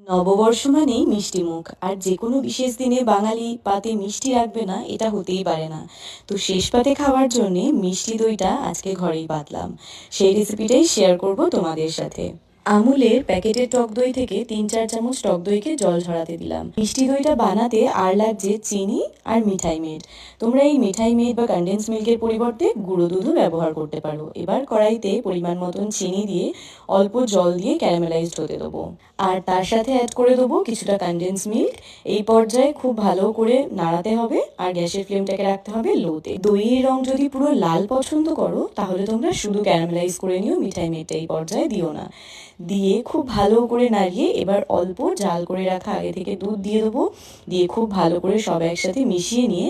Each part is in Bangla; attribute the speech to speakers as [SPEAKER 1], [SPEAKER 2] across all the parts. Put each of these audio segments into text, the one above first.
[SPEAKER 1] নববর্ষ মানেই মিষ্টি মুখ, আর যে কোনো বিশেষ দিনে বাঙালি পাতে মিষ্টি রাখবে না, এটা হতেই পারে না। তো শেষ পাতে খাওয়ার জন্যে মিষ্টি দইটা আজকে ঘরেই পাতলাম সেই রেসিপিটাই শেয়ার করব তোমাদের সাথে। আমুলের প্যাকেটের টক দই থেকে তিন চার চামচ টক দইকে জল ঝরাতে দিলাম। মিষ্টি দইটা বানাতে আর লাগছে চিনি আর মিঠাই মেড। তোমরা এই মিঠাই মেড বা কন্ডেন্স মিল্কের পরিবর্তে গুঁড়ো দুধও ব্যবহার করতে পারো। এবার কড়াইতে পরিমাণ মতন চিনি দিয়ে অল্প জল দিয়ে ক্যারামেলাইজড হতে দেবো। আর তার সাথে অ্যাড করে দেবো কিছুটা কন্ডেন্স মিল্ক এই পর্যায়ে খুব ভালো করে নাড়াতে হবে আর গ্যাসের ফ্লেমটাকে রাখতে হবে লোতে। দইয়ের রং যদি পুরো লাল পছন্দ করো, তাহলে তোমরা শুধু ক্যারামেলাইজ করে নিও, মিঠাই মেটটা এই পর্যায়ে দিও না। দিয়ে খুব ভালো করে নাড়িয়ে এবার অল্প জাল করে রাখা আগে থেকে দুধ দিয়ে দেবো। দিয়ে খুব ভালো করে সব একসাথে মিশিয়ে নিয়ে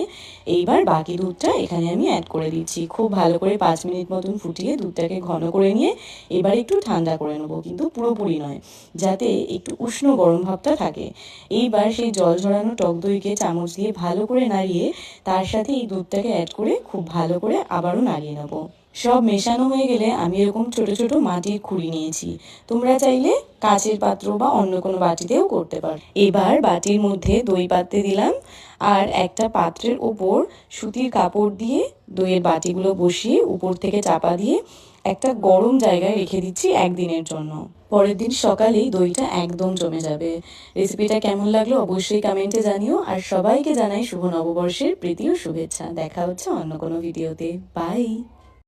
[SPEAKER 1] এইবার বাকি দুধটা এখানে আমি অ্যাড করে দিচ্ছি। খুব ভালো করে পাঁচ মিনিট মতন ফুটিয়ে দুধটাকে ঘন করে নিয়ে এবার একটু ঠান্ডা করে নেব, কিন্তু পুরোপুরি নয়, যাতে একটু উষ্ণ গরম ভাবটা থাকে। এইবার সেই জল ঝরানো টক দইকে চামচ দিয়ে ভালো করে নাড়িয়ে তার সাথে এই দুধটাকে অ্যাড করে খুব ভালো করে আবারও নাড়িয়ে নেব। সব মেশানো হয়ে গেলে আমি এরকম ছোট ছোট মাটির খুঁড়ি নিয়েছি। তোমরা চাইলে কাচের পাত্র বা অন্য কোনো বাটিতেও করতে পারো। এবার বাটির মধ্যে দই পাততে দিলাম আর একটা পাত্রের ওপর সুতির কাপড় দিয়ে দইয়ের বাটিগুলো বসিয়ে উপর থেকে চাপা দিয়ে একটা গরম জায়গায় রেখে দিচ্ছি একদিনের জন্য। পরের দিন সকালেই দইটা একদম জমে যাবে। রেসিপিটা কেমন লাগল অবশ্যই কমেন্টে জানিও আর সবাইকে জানাই শুভ নববর্ষের প্রীতি ও শুভেচ্ছা। দেখা হচ্ছে অন্য কোনো ভিডিওতে। বাই!